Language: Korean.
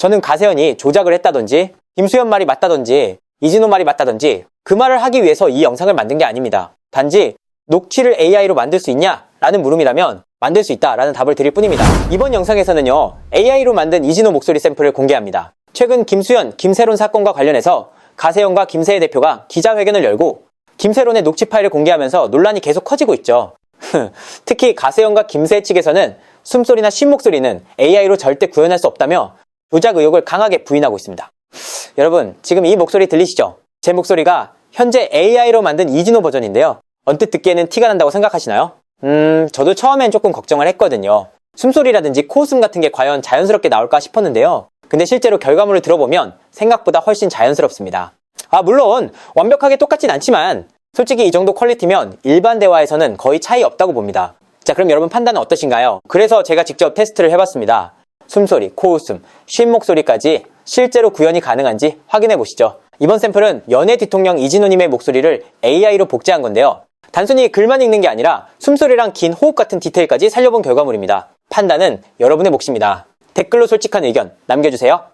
저는 가세현이 조작을 했다든지 김수현 말이 맞다든지 이진호 말이 맞다든지 그 말을 하기 위해서 이 영상을 만든 게 아닙니다. 단지 녹취를 AI로 만들 수 있냐? 라는 물음이라면 만들 수 있다 라는 답을 드릴 뿐입니다. 이번 영상에서는요 AI로 만든 이진호 목소리 샘플을 공개합니다. 최근 김수현, 김세론 사건과 관련해서 가세현과 김세혜 대표가 기자회견을 열고 김세론의 녹취 파일을 공개하면서 논란이 계속 커지고 있죠. 특히 가세현과 김세혜 측에서는 숨소리나 쉰목소리는 AI로 절대 구현할 수 없다며 조작 의혹을 강하게 부인하고 있습니다. 여러분, 지금 이 목소리 들리시죠? 제 목소리가 현재 AI로 만든 이진호 버전인데요. 언뜻 듣기에는 티가 난다고 생각하시나요? 음, 저도 처음엔 조금 걱정을 했거든요. 숨소리라든지 코웃음 같은 게 과연 자연스럽게 나올까 싶었는데요. 근데 실제로 결과물을 들어보면 생각보다 훨씬 자연스럽습니다. 아, 물론 완벽하게 똑같진 않지만 솔직히 이 정도 퀄리티면 일반 대화에서는 거의 차이 없다고 봅니다. 자, 그럼 여러분 판단은 어떠신가요? 그래서 제가 직접 테스트를 해봤습니다. 숨소리, 코웃음, 쉰 목소리까지 실제로 구현이 가능한지 확인해 보시죠. 이번 샘플은 연예 대통령 이진호님의 목소리를 AI로 복제한 건데요. 단순히 글만 읽는 게 아니라 숨소리랑 긴 호흡 같은 디테일까지 살려본 결과물입니다. 판단은 여러분의 몫입니다. 댓글로 솔직한 의견 남겨주세요.